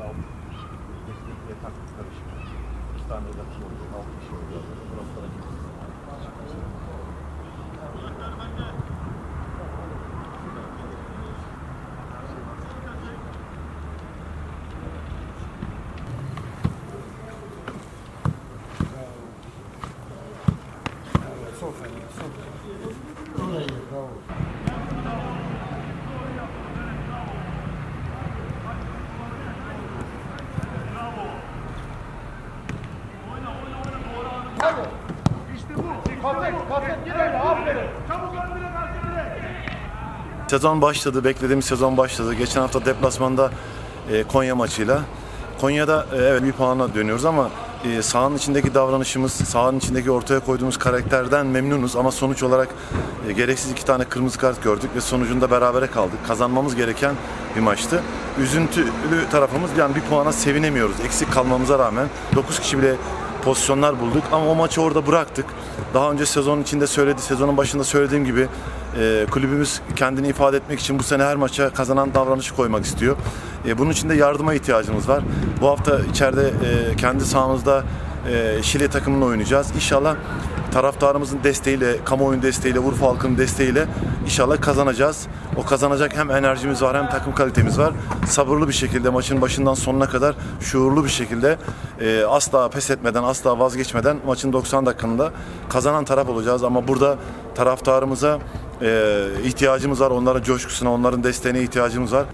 oluyor, altı kişi. Destek ve taktik karışımı. İki tane redakçı oluyor, altı kişi oluyor. Burası da kimse. Sofya, Sofya. Bravo. Sezon başladı, beklediğimiz sezon başladı. Geçen hafta deplasmanda e, Konya maçıyla. Konya'da e, evet bir puanla dönüyoruz ama e, sahanın içindeki davranışımız, sahanın içindeki ortaya koyduğumuz karakterden memnunuz ama sonuç olarak e, gereksiz iki tane kırmızı kart gördük ve sonucunda berabere kaldık. Kazanmamız gereken bir maçtı. Üzüntülü tarafımız yani bir puana sevinemiyoruz. Eksik kalmamıza rağmen 9 kişi bile pozisyonlar bulduk ama o maçı orada bıraktık. Daha önce sezonun içinde söyledi, sezonun başında söylediğim gibi e, kulübümüz kendini ifade etmek için bu sene her maça kazanan davranışı koymak istiyor. E, bunun için de yardıma ihtiyacımız var. Bu hafta içeride e, kendi sahamızda e, Şile takımını oynayacağız. İnşallah taraftarımızın desteğiyle, kamuoyunun desteğiyle, Urfa halkının desteğiyle inşallah kazanacağız. O kazanacak hem enerjimiz var hem takım kalitemiz var. Sabırlı bir şekilde maçın başından sonuna kadar şuurlu bir şekilde e, asla pes etmeden, asla vazgeçmeden maçın 90 dakikasında kazanan taraf olacağız. Ama burada taraftarımıza e, ihtiyacımız var. Onların coşkusuna, onların desteğine ihtiyacımız var.